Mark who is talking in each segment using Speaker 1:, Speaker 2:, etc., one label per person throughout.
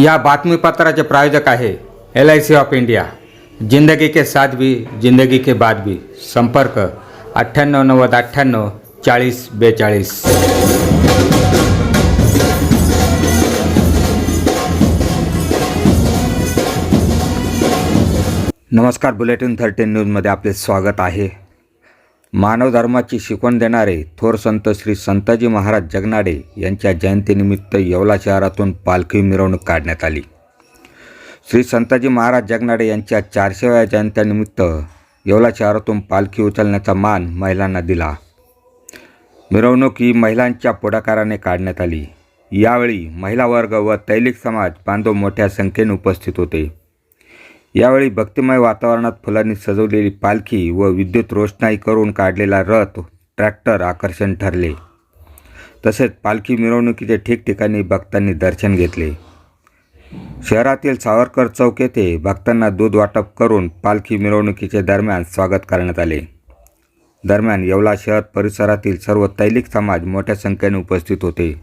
Speaker 1: या बातमीपत्राचे प्रायोजक आहे L I C of India जिंदगी के साथ भी जिंदगी के बाद भी. संपर्क अठ्ठ्याण्णव नव्वद अठ्ठ्याण्णव चाळीस बेचाळीस. नमस्कार बुलेटिन थर्टीन न्यूजमध्ये आपले स्वागत आहे. मानवधर्माची शिकवण देणारे थोर संत श्री संताजी महाराज जगनाडे यांच्या जयंतीनिमित्त येवला शहरातून पालखी मिरवणूक काढण्यात आली. श्री संताजी महाराज जगनाडे यांच्या चारशेव्या जयंत्यानिमित्त येवला शहरातून पालखी उचलण्याचा मान महिलांना दिला. मिरवणूक ही महिलांच्या पुढाकाराने काढण्यात आली. यावेळी महिला वर्ग व तैलिक समाज बांधव मोठ्या संख्येने उपस्थित होते. यावेळी भक्तिमय वातावरणात फुलांनी सजवलेली पालखी व विद्युत रोषणाई करून काढलेला रथ ट्रॅक्टर आकर्षण ठरले. तसेच पालखी मिरवणुकीचे ठिकठिकाणी भक्तांनी दर्शन घेतले. शहरातील सावरकर चौक येथे भक्तांना दूध वाटप करून पालखी मिरवणुकीचे दरम्यान स्वागत करण्यात आले. दरम्यान येवला शहर परिसरातील सर्व तैलिक समाज मोठ्या संख्येने उपस्थित होते.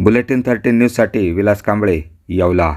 Speaker 1: बुलेटिन थर्टीन न्यूजसाठी विलास कांबळे येवला.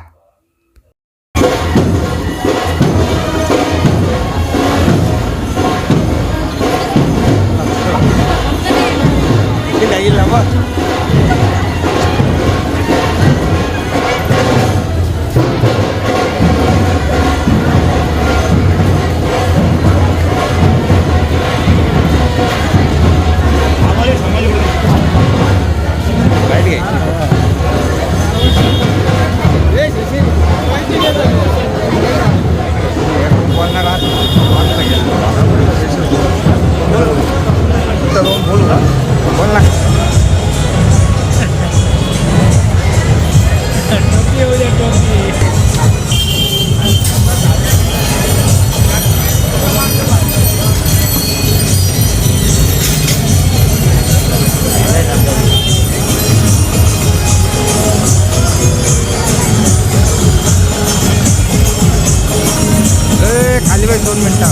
Speaker 2: दोन मिनटं.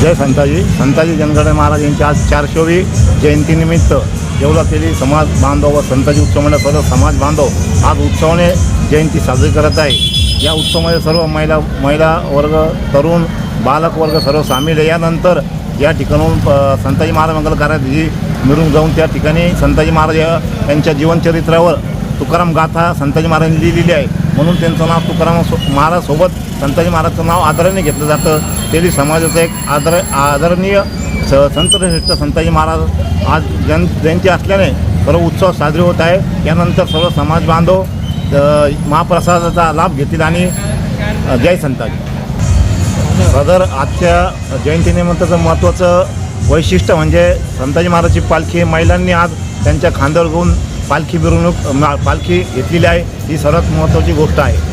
Speaker 3: जय संताजी. संताजी जनगणना महाराज यांची आज चारशेवी जयंतीनिमित्त येवलातेली समाज बांधव व संताजी उत्सव मंडळ सर्व समाज बांधव आज उत्सवाने जयंती साजरी करत आहे. या उत्सवामध्ये सर्व महिला महिला वर्ग तरुण बालक वर्ग सर्व सामील आहे. यानंतर या ठिकाणून संताजी महाराज मंगल कार्यात ही मिळून जाऊन त्या ठिकाणी संताजी महाराज यांच्या जीवनचरित्रावर तुकाराम गाथा संताजी महाराजांनी लिहिलेली आहे. म्हणून त्यांचं नाव तुकाराम सो महाराजसोबत संताजी महाराजचं नाव आदराने घेतलं जातं. तेली समाजाचं एक आदर आदरणीय स संतश्रेष्ठ संताजी महाराज आज जन जयंती असल्याने सर्व उत्सव साजरे होत आहे. यानंतर सर्व समाज बांधव महाप्रसादाचा लाभ घेतील आणि जय संताजी. सदर आजच्या जयंतीनिमित्ताचं महत्त्वाचं वैशिष्ट्य म्हणजे संताजी महाराजची पालखी महिलांनी आज त्यांच्या खांद्यावर घेऊन पालखी मिरवणूक मा- पालखी घेतलेली आहे. ही सर्वात महत्त्वाची गोष्ट आहे.